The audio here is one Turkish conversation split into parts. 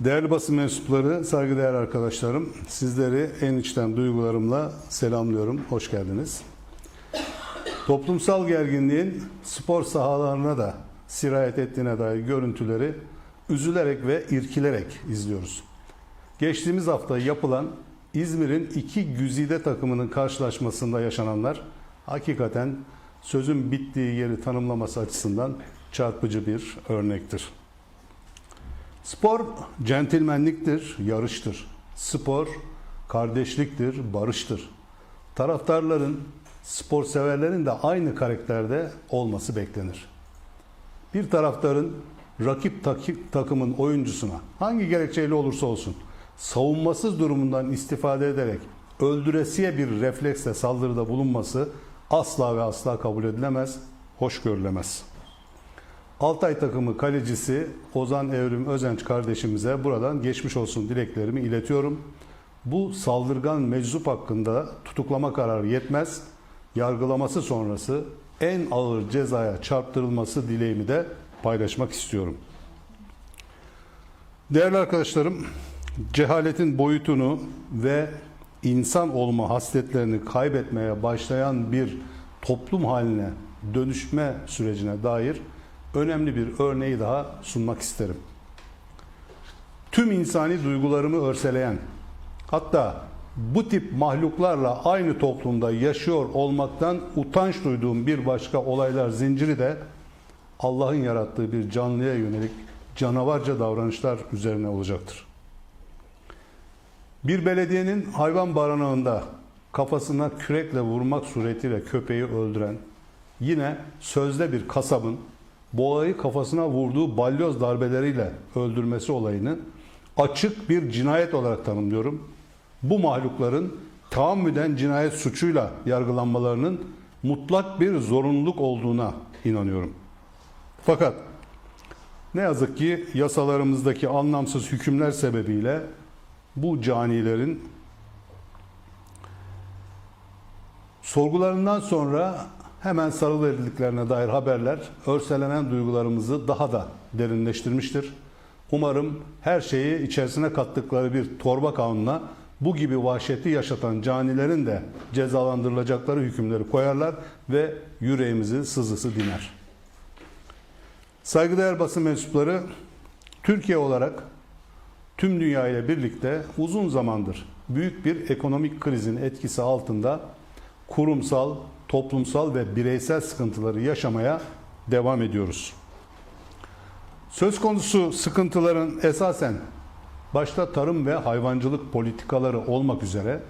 Değerli basın mensupları, saygıdeğer arkadaşlarım, sizleri en içten duygularımla selamlıyorum. Hoş geldiniz. Toplumsal gerginliğin spor sahalarına da sirayet ettiğine dair görüntüleri üzülerek ve irkilerek izliyoruz. Geçtiğimiz hafta yapılan İzmir'in iki güzide takımının karşılaşmasında yaşananlar hakikaten sözün bittiği yeri tanımlaması açısından çarpıcı bir örnektir. Spor centilmenliktir, yarıştır. Spor kardeşliktir, barıştır. Taraftarların, spor severlerin de aynı karakterde olması beklenir. Bir taraftarın rakip takımın oyuncusuna hangi gerekçeyle olursa olsun savunmasız durumundan istifade ederek öldüresiye bir refleksle saldırıda bulunması asla ve asla kabul edilemez, hoş görülemez. Altay takımı kalecisi Ozan Evrim Özenç kardeşimize buradan geçmiş olsun dileklerimi iletiyorum. Bu saldırgan meczup hakkında tutuklama kararı yetmez. Yargılaması sonrası en ağır cezaya çarptırılması dileğimi de paylaşmak istiyorum. Değerli arkadaşlarım, cehaletin boyutunu ve insan olma hasletlerini kaybetmeye başlayan bir toplum haline dönüşme sürecine dair önemli bir örneği daha sunmak isterim. Tüm insani duygularımı örseleyen, hatta bu tip mahluklarla aynı toplumda yaşıyor olmaktan utanç duyduğum bir başka olaylar zinciri de Allah'ın yarattığı bir canlıya yönelik canavarca davranışlar üzerine olacaktır. Bir belediyenin hayvan barınağında kafasına kürekle vurmak suretiyle köpeği öldüren, yine sözde bir kasabın boğayı kafasına vurduğu balyoz darbeleriyle öldürmesi olayını açık bir cinayet olarak tanımlıyorum. Bu mahlukların tahammüden cinayet suçuyla yargılanmalarının mutlak bir zorunluluk olduğuna inanıyorum. Fakat ne yazık ki yasalarımızdaki anlamsız hükümler sebebiyle bu canilerin sorgularından sonra hemen sarılırdıklarına dair haberler örselenen duygularımızı daha da derinleştirmiştir. Umarım her şeyi içerisine kattıkları bir torba kanunla bu gibi vahşeti yaşatan canilerin de cezalandırılacakları hükümleri koyarlar ve yüreğimizin sızısı diner. Saygıdeğer basın mensupları, Türkiye olarak tüm dünya ile birlikte uzun zamandır büyük bir ekonomik krizin etkisi altında kurumsal, toplumsal ve bireysel sıkıntıları yaşamaya devam ediyoruz. Söz konusu sıkıntıların esasen başta tarım ve hayvancılık politikaları olmak üzere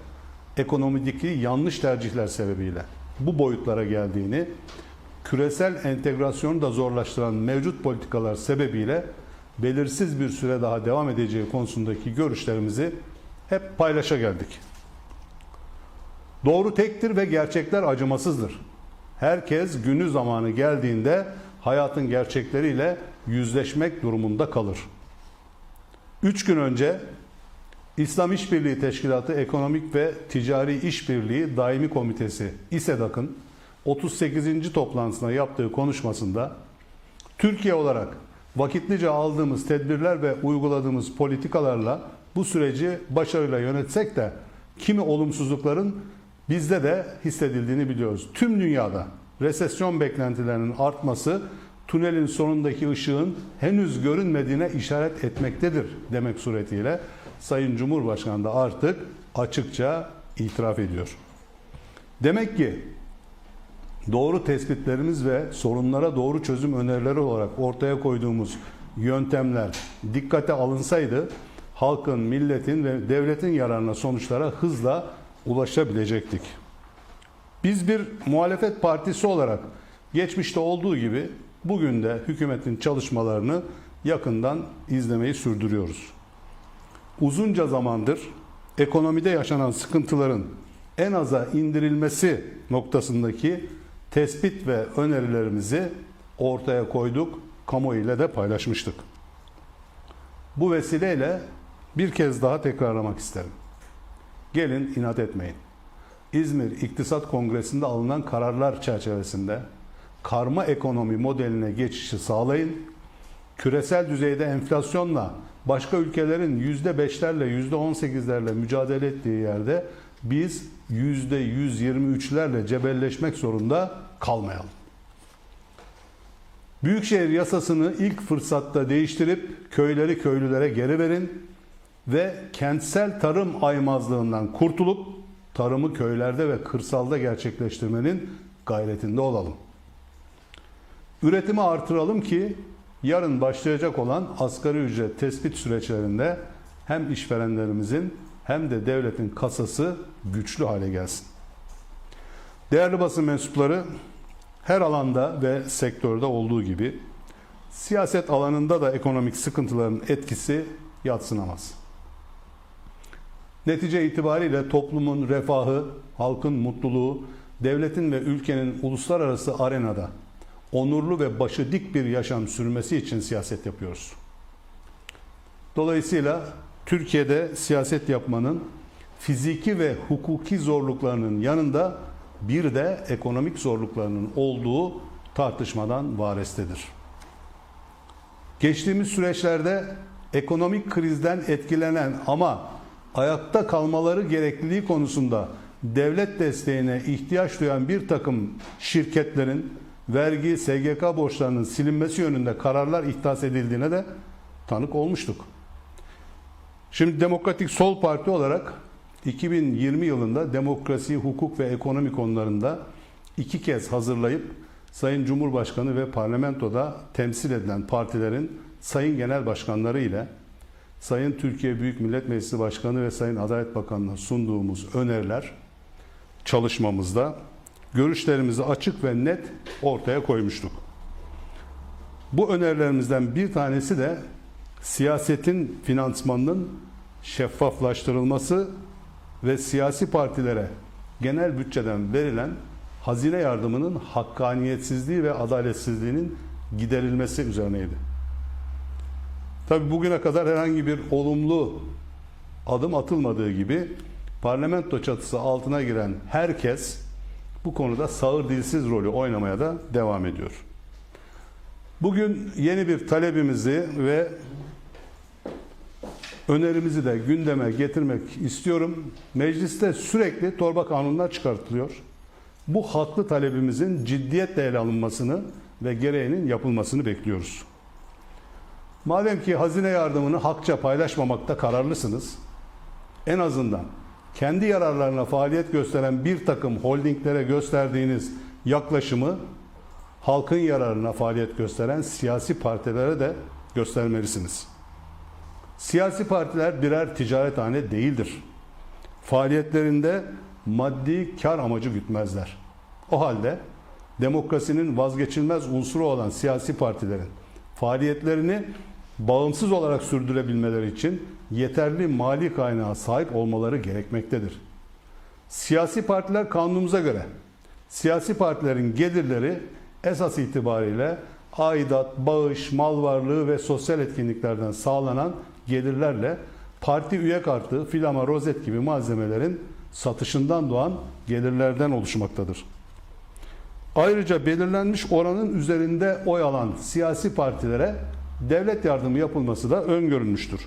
ekonomideki yanlış tercihler sebebiyle bu boyutlara geldiğini, küresel entegrasyonu da zorlaştıran mevcut politikalar sebebiyle belirsiz bir süre daha devam edeceği konusundaki görüşlerimizi hep paylaşa geldik. Doğru tektir ve gerçekler acımasızdır. Herkes günü zamanı geldiğinde hayatın gerçekleriyle yüzleşmek durumunda kalır. Üç gün önce İslam İşbirliği Teşkilatı Ekonomik ve Ticari İşbirliği Daimi Komitesi İSEDAK'ın 38. toplantısına yaptığı konuşmasında Türkiye olarak vakitlice aldığımız tedbirler ve uyguladığımız politikalarla bu süreci başarıyla yönetsek de kimi olumsuzlukların bizde de hissedildiğini biliyoruz. Tüm dünyada resesyon beklentilerinin artması tünelin sonundaki ışığın henüz görünmediğine işaret etmektedir demek suretiyle Sayın Cumhurbaşkanı da artık açıkça itiraf ediyor. Demek ki doğru tespitlerimiz ve sorunlara doğru çözüm önerileri olarak ortaya koyduğumuz yöntemler dikkate alınsaydı halkın, milletin ve devletin yararına sonuçlara hızla ulaşabilecektik. Biz bir muhalefet partisi olarak geçmişte olduğu gibi bugün de hükümetin çalışmalarını yakından izlemeyi sürdürüyoruz. Uzunca zamandır ekonomide yaşanan sıkıntıların en aza indirilmesi noktasındaki tespit ve önerilerimizi ortaya koyduk, kamuoyu ile de paylaşmıştık. Bu vesileyle bir kez daha tekrarlamak isterim. Gelin inat etmeyin. İzmir İktisat Kongresi'nde alınan kararlar çerçevesinde karma ekonomi modeline geçişi sağlayın. Küresel düzeyde enflasyonla başka ülkelerin %5'lerle %18'lerle mücadele ettiği yerde biz %123'lerle cebelleşmek zorunda kalmayalım. Büyükşehir yasasını ilk fırsatta değiştirip köyleri köylülere geri verin ve kentsel tarım aymazlığından kurtulup tarımı köylerde ve kırsalda gerçekleştirmenin gayretinde olalım. Üretimi artıralım ki yarın başlayacak olan asgari ücret tespit süreçlerinde hem işverenlerimizin hem de devletin kasası güçlü hale gelsin. Değerli basın mensupları, her alanda ve sektörde olduğu gibi siyaset alanında da ekonomik sıkıntıların etkisi yatsınamaz. Netice itibariyle toplumun refahı, halkın mutluluğu, devletin ve ülkenin uluslararası arenada onurlu ve başı dik bir yaşam sürmesi için siyaset yapıyoruz. Dolayısıyla Türkiye'de siyaset yapmanın fiziki ve hukuki zorluklarının yanında bir de ekonomik zorluklarının olduğu tartışmadan varestedir. Geçtiğimiz süreçlerde ekonomik krizden etkilenen ama ayakta kalmaları gerekliliği konusunda devlet desteğine ihtiyaç duyan bir takım şirketlerin vergi, SGK borçlarının silinmesi yönünde kararlar ihdas edildiğine de tanık olmuştuk. Şimdi Demokratik Sol Parti olarak 2020 yılında demokrasi, hukuk ve ekonomi konularında iki kez hazırlayıp Sayın Cumhurbaşkanı ve parlamentoda temsil edilen partilerin sayın genel başkanları ile Sayın Türkiye Büyük Millet Meclisi Başkanı ve Sayın Adalet Bakanı'na sunduğumuz öneriler çalışmamızda görüşlerimizi açık ve net ortaya koymuştuk. Bu önerilerimizden bir tanesi de siyasetin finansmanının şeffaflaştırılması ve siyasi partilere genel bütçeden verilen hazine yardımının hakkaniyetsizliği ve adaletsizliğinin giderilmesi üzerineydi. Tabi bugüne kadar herhangi bir olumlu adım atılmadığı gibi parlamento çatısı altına giren herkes bu konuda sağır dilsiz rolü oynamaya da devam ediyor. Bugün yeni bir talebimizi ve önerimizi de gündeme getirmek istiyorum. Mecliste sürekli torba kanunlar çıkartılıyor. Bu haklı talebimizin ciddiyetle ele alınmasını ve gereğinin yapılmasını bekliyoruz. Madem ki hazine yardımını hakça paylaşmamakta kararlısınız, en azından kendi yararlarına faaliyet gösteren bir takım holdinglere gösterdiğiniz yaklaşımı halkın yararına faaliyet gösteren siyasi partilere de göstermelisiniz. Siyasi partiler birer ticarethane değildir. Faaliyetlerinde maddi kar amacı gütmezler. O halde demokrasinin vazgeçilmez unsuru olan siyasi partilerin faaliyetlerini bağımsız olarak sürdürebilmeleri için yeterli mali kaynağa sahip olmaları gerekmektedir. Siyasi partiler kanunumuza göre siyasi partilerin gelirleri esas itibariyle aidat, bağış, mal varlığı ve sosyal etkinliklerden sağlanan gelirlerle parti üye kartı, filama, rozet gibi malzemelerin satışından doğan gelirlerden oluşmaktadır. Ayrıca belirlenmiş oranın üzerinde oy alan siyasi partilere devlet yardımı yapılması da öngörülmüştür.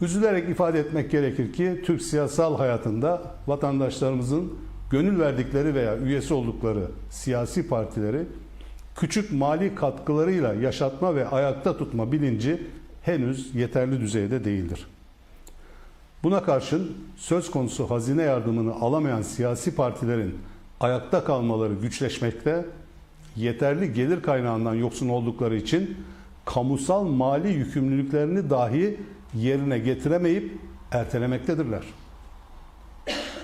Üzülerek ifade etmek gerekir ki Türk siyasal hayatında vatandaşlarımızın gönül verdikleri veya üyesi oldukları siyasi partileri küçük mali katkılarıyla yaşatma ve ayakta tutma bilinci henüz yeterli düzeyde değildir. Buna karşın söz konusu hazine yardımını alamayan siyasi partilerin ayakta kalmaları güçleşmekte, yeterli gelir kaynağından yoksun oldukları için kamusal mali yükümlülüklerini dahi yerine getiremeyip ertelemektedirler.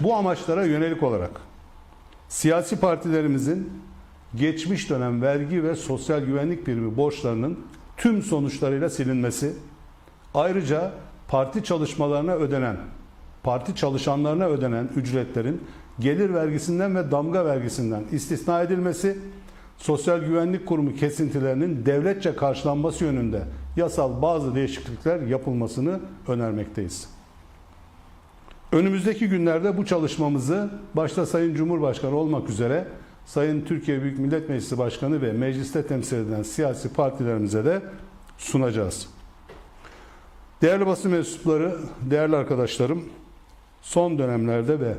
Bu amaçlara yönelik olarak siyasi partilerimizin geçmiş dönem vergi ve sosyal güvenlik birimi borçlarının tüm sonuçlarıyla silinmesi, ayrıca parti çalışmalarına ödenen, parti çalışanlarına ödenen ücretlerin gelir vergisinden ve damga vergisinden istisna edilmesi, Sosyal Güvenlik Kurumu kesintilerinin devletçe karşılanması yönünde yasal bazı değişiklikler yapılmasını önermekteyiz. Önümüzdeki günlerde bu çalışmamızı başta Sayın Cumhurbaşkanı olmak üzere Sayın Türkiye Büyük Millet Meclisi Başkanı ve mecliste temsil edilen siyasi partilerimize de sunacağız. Değerli basın mensupları, değerli arkadaşlarım, son dönemlerde ve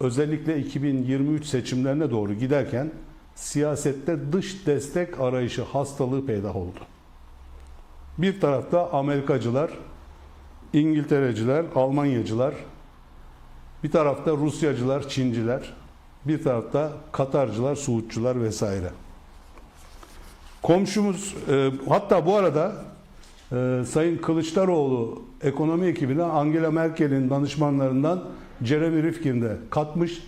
özellikle 2023 seçimlerine doğru giderken siyasette dış destek arayışı hastalığı peydah oldu. Bir tarafta Amerikacılar, İngiltereciler, Almanyacılar, bir tarafta Rusyacılar, Çinciler, bir tarafta Katarcılar, Suudçular vesaire. Komşumuz, e, hatta bu arada e, Sayın Kılıçdaroğlu ekonomi ekibine Angela Merkel'in danışmanlarından Jeremy Rifkin de katmış.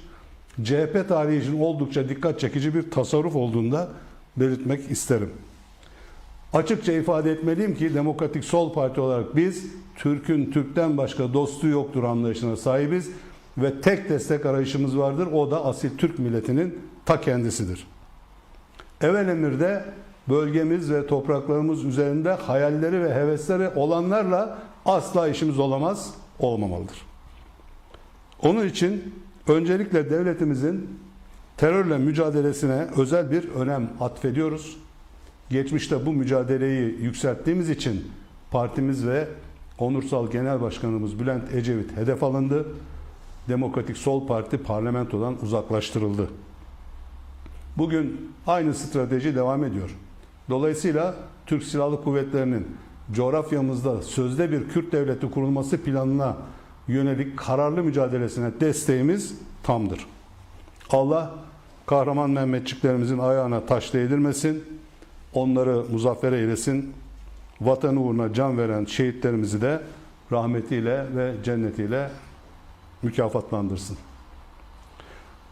CHP tarihi için oldukça dikkat çekici bir tasarruf olduğunda belirtmek isterim. Açıkça ifade etmeliyim ki Demokratik Sol Parti olarak biz Türk'ün Türk'ten başka dostu yoktur anlayışına sahibiz ve tek destek arayışımız vardır. O da asil Türk milletinin ta kendisidir. Evvel emirde bölgemiz ve topraklarımız üzerinde hayalleri ve hevesleri olanlarla asla işimiz olamaz, olmamalıdır. Onun için öncelikle devletimizin terörle mücadelesine özel bir önem atfediyoruz. Geçmişte bu mücadeleyi yükselttiğimiz için partimiz ve Onursal Genel Başkanımız Bülent Ecevit hedef alındı. Demokratik Sol Parti parlamentodan uzaklaştırıldı. Bugün aynı strateji devam ediyor. Dolayısıyla Türk Silahlı Kuvvetleri'nin coğrafyamızda sözde bir Kürt devleti kurulması planına yönelik kararlı mücadelesine desteğimiz tamdır. Allah kahraman Mehmetçiklerimizin ayağına taş değdirmesin, onları muzaffer eylesin, vatan uğruna can veren şehitlerimizi de rahmetiyle ve cennetiyle mükafatlandırsın.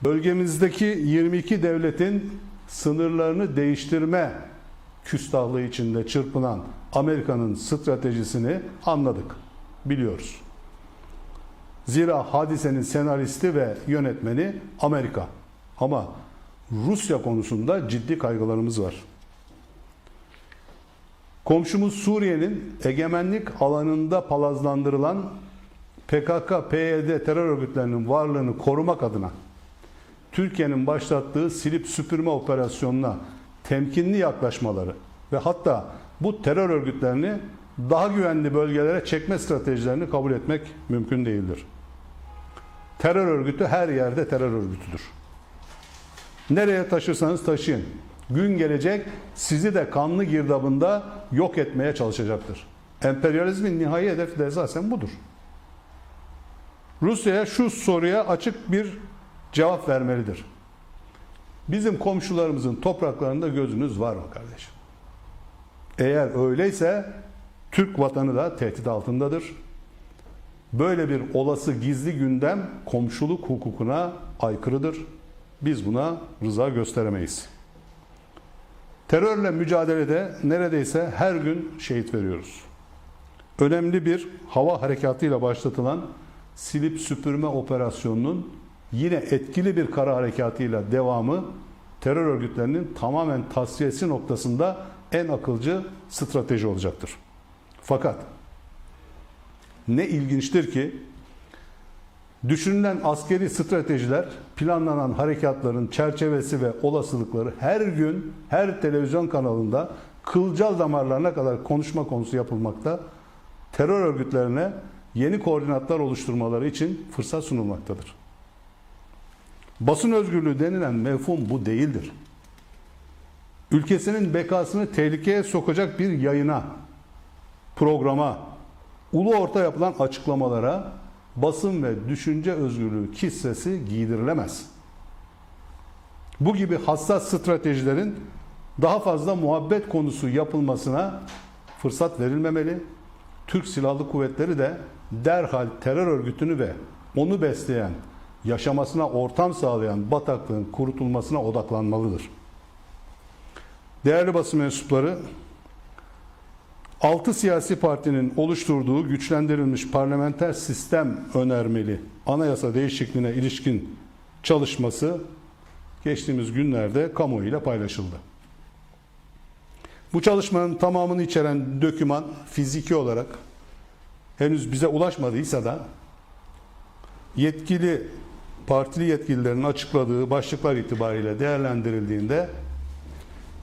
Bölgemizdeki 22 devletin sınırlarını değiştirme küstahlığı içinde çırpınan Amerika'nın stratejisini anladık, biliyoruz. Zira hadisenin senaristi ve yönetmeni Amerika. Ama Rusya konusunda ciddi kaygılarımız var. Komşumuz Suriye'nin egemenlik alanında palazlandırılan PKK, PYD terör örgütlerinin varlığını korumak adına Türkiye'nin başlattığı silip süpürme operasyonuna temkinli yaklaşmaları ve hatta bu terör örgütlerini daha güvenli bölgelere çekme stratejilerini kabul etmek mümkün değildir. Terör örgütü her yerde terör örgütüdür. Nereye taşırsanız taşıyın. Gün gelecek sizi de kanlı girdabında yok etmeye çalışacaktır. Emperyalizmin nihai hedefi de esasen budur. Rusya'ya şu soruya açık bir cevap vermelidir. Bizim komşularımızın topraklarında gözünüz var mı kardeşim? Eğer öyleyse Türk vatanı da tehdit altındadır. Böyle bir olası gizli gündem komşuluk hukukuna aykırıdır. Biz buna rıza gösteremeyiz. Terörle mücadelede neredeyse her gün şehit veriyoruz. Önemli bir hava harekatıyla başlatılan silip süpürme operasyonunun yine etkili bir kara harekatıyla devamı terör örgütlerinin tamamen tasfiyesi noktasında en akılcı strateji olacaktır. Fakat ne ilginçtir ki düşünülen askeri stratejiler, planlanan harekatların çerçevesi ve olasılıkları her gün her televizyon kanalında kılcal damarlarına kadar konuşma konusu yapılmakta. Terör örgütlerine yeni koordinatlar oluşturmaları için fırsat sunulmaktadır. Basın özgürlüğü denilen mefhum bu değildir. Ülkesinin bekasını tehlikeye sokacak bir yayına, programa, ulu orta yapılan açıklamalara basın ve düşünce özgürlüğü kissesi giydirilemez. Bu gibi hassas stratejilerin daha fazla muhabbet konusu yapılmasına fırsat verilmemeli. Türk Silahlı Kuvvetleri de derhal terör örgütünü ve onu besleyen, yaşamasına ortam sağlayan bataklığın kurutulmasına odaklanmalıdır. Değerli basın mensupları, 6 siyasi partinin oluşturduğu güçlendirilmiş parlamenter sistem önermeli anayasa değişikliğine ilişkin çalışması geçtiğimiz günlerde kamuoyuyla paylaşıldı. Bu çalışmanın tamamını içeren döküman fiziki olarak henüz bize ulaşmadıysa da yetkili partili yetkililerin açıkladığı başlıklar itibariyle değerlendirildiğinde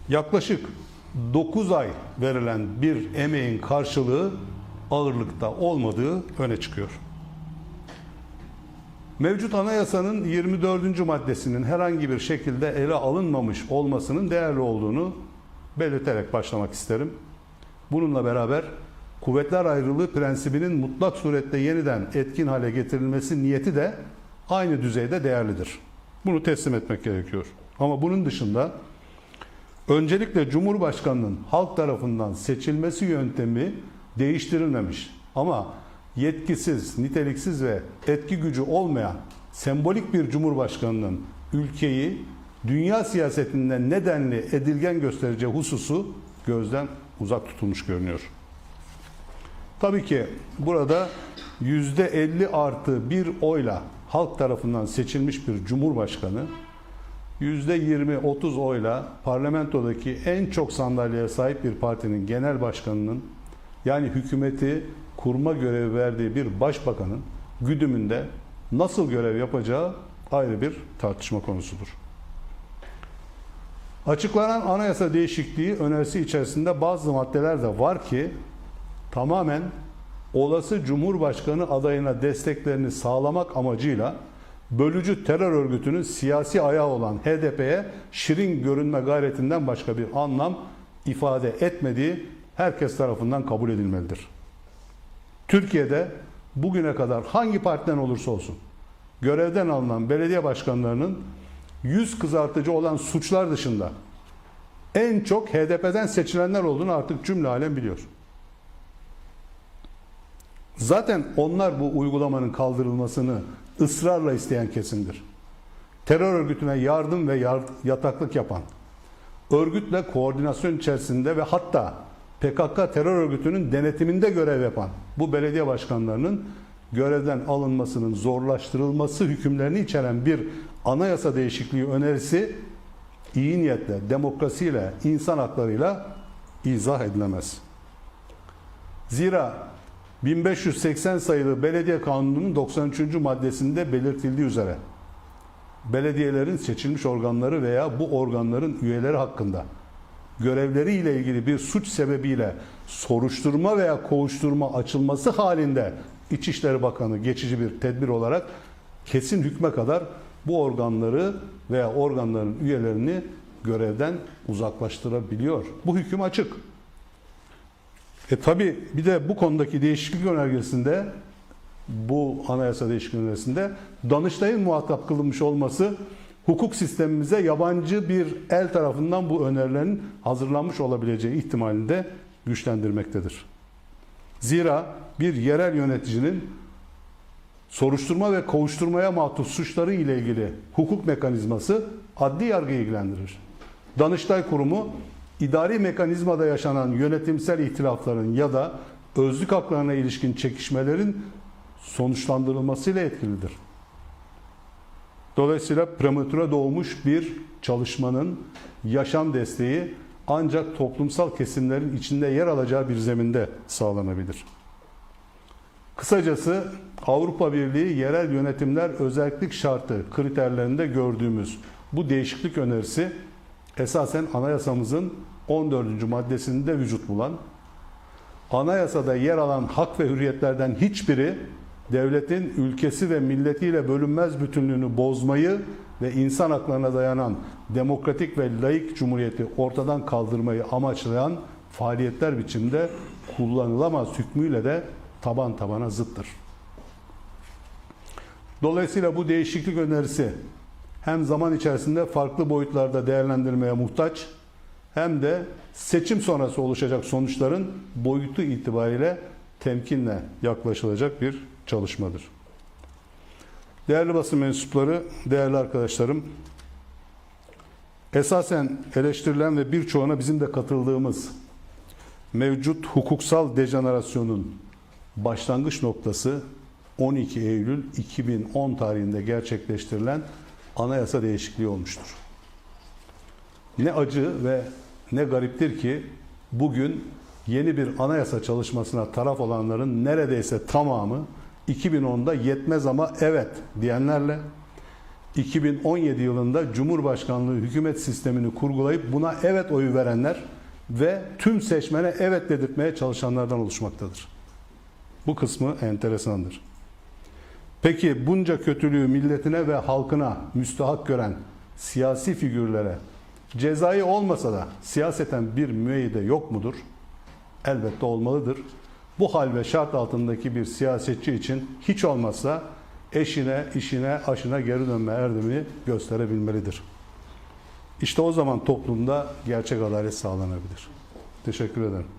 yaklaşık 9 ay verilen bir emeğin karşılığı ağırlıkta olmadığı öne çıkıyor. Mevcut anayasanın 24. maddesinin herhangi bir şekilde ele alınmamış olmasının değerli olduğunu belirterek başlamak isterim. Bununla beraber kuvvetler ayrılığı prensibinin mutlak surette yeniden etkin hale getirilmesi niyeti de aynı düzeyde değerlidir. Bunu teslim etmek gerekiyor. Ama bunun dışında öncelikle Cumhurbaşkanının halk tarafından seçilmesi yöntemi değiştirilmemiş. Ama yetkisiz, niteliksiz ve etki gücü olmayan sembolik bir cumhurbaşkanının ülkeyi dünya siyasetinden nedenli edilgen göstereceği hususu gözden uzak tutulmuş görünüyor. Tabii ki burada %50 artı bir oyla halk tarafından seçilmiş bir cumhurbaşkanı %20-30 oyla parlamentodaki en çok sandalyeye sahip bir partinin genel başkanının yani hükümeti kurma görevi verdiği bir başbakanın güdümünde nasıl görev yapacağı ayrı bir tartışma konusudur. Açıklanan anayasa değişikliği önerisi içerisinde bazı maddeler de var ki tamamen olası Cumhurbaşkanı adayına desteklerini sağlamak amacıyla bölücü terör örgütünün siyasi ayağı olan HDP'ye şirin görünme gayretinden başka bir anlam ifade etmediği herkes tarafından kabul edilmelidir. Türkiye'de bugüne kadar hangi partiden olursa olsun görevden alınan belediye başkanlarının yüz kızartıcı olan suçlar dışında en çok HDP'den seçilenler olduğunu artık cümle alem biliyor. Zaten onlar bu uygulamanın kaldırılmasını ısrarla isteyen kesimdir. Terör örgütüne yardım ve yataklık yapan, örgütle koordinasyon içerisinde ve hatta PKK terör örgütünün denetiminde görev yapan bu belediye başkanlarının görevden alınmasının zorlaştırılması hükümlerini içeren bir anayasa değişikliği önerisi iyi niyetle, demokrasiyle, insan haklarıyla izah edilemez. Zira 1580 sayılı Belediye Kanunu'nun 93. maddesinde belirtildiği üzere belediyelerin seçilmiş organları veya bu organların üyeleri hakkında görevleriyle ilgili bir suç sebebiyle soruşturma veya kovuşturma açılması halinde İçişleri Bakanı geçici bir tedbir olarak kesin hükme kadar bu organları veya organların üyelerini görevden uzaklaştırabiliyor. Bu hüküm açık. E tabi bir de bu konudaki değişiklik önergesinde bu anayasa değişiklik önerisinde Danıştay'ın muhatap kılınmış olması hukuk sistemimize yabancı bir el tarafından bu önerilerin hazırlanmış olabileceği ihtimalini de güçlendirmektedir. Zira bir yerel yöneticinin soruşturma ve kovuşturmaya mahsus suçları ile ilgili hukuk mekanizması adli yargıyı ilgilendirir. Danıştay Kurumu idari mekanizmada yaşanan yönetimsel ihtilafların ya da özlük haklarına ilişkin çekişmelerin sonuçlandırılmasıyla etkilidir. Dolayısıyla prematüre doğmuş bir çalışmanın yaşam desteği ancak toplumsal kesimlerin içinde yer alacağı bir zeminde sağlanabilir. Kısacası Avrupa Birliği yerel yönetimler özellik şartı kriterlerinde gördüğümüz bu değişiklik önerisi esasen anayasamızın 14. maddesinde vücut bulan, anayasada yer alan hak ve hürriyetlerden hiçbiri devletin ülkesi ve milletiyle bölünmez bütünlüğünü bozmayı ve insan haklarına dayanan demokratik ve laik cumhuriyeti ortadan kaldırmayı amaçlayan faaliyetler biçimde kullanılamaz hükmüyle de taban tabana zıttır. Dolayısıyla bu değişiklik önerisi hem zaman içerisinde farklı boyutlarda değerlendirmeye muhtaç hem de seçim sonrası oluşacak sonuçların boyutu itibariyle temkinle yaklaşılacak bir çalışmadır. Değerli basın mensupları, değerli arkadaşlarım, esasen eleştirilen ve birçoğuna bizim de katıldığımız mevcut hukuksal dejenerasyonun başlangıç noktası 12 Eylül 2010 tarihinde gerçekleştirilen anayasa değişikliği olmuştur. Ne acı ve ne gariptir ki bugün yeni bir anayasa çalışmasına taraf olanların neredeyse tamamı 2010'da yetmez ama evet diyenlerle 2017 yılında Cumhurbaşkanlığı hükümet sistemini kurgulayıp buna evet oyu verenler ve tüm seçmene evet dedirtmeye çalışanlardan oluşmaktadır. Bu kısmı enteresandır. Peki bunca kötülüğü milletine ve halkına müstahak gören siyasi figürlere cezai olmasa da siyaseten bir müeyyide yok mudur? Elbette olmalıdır. Bu hal ve şart altındaki bir siyasetçi için hiç olmazsa eşine, işine, aşına geri dönme erdemini gösterebilmelidir. İşte o zaman toplumda gerçek adalet sağlanabilir. Teşekkür ederim.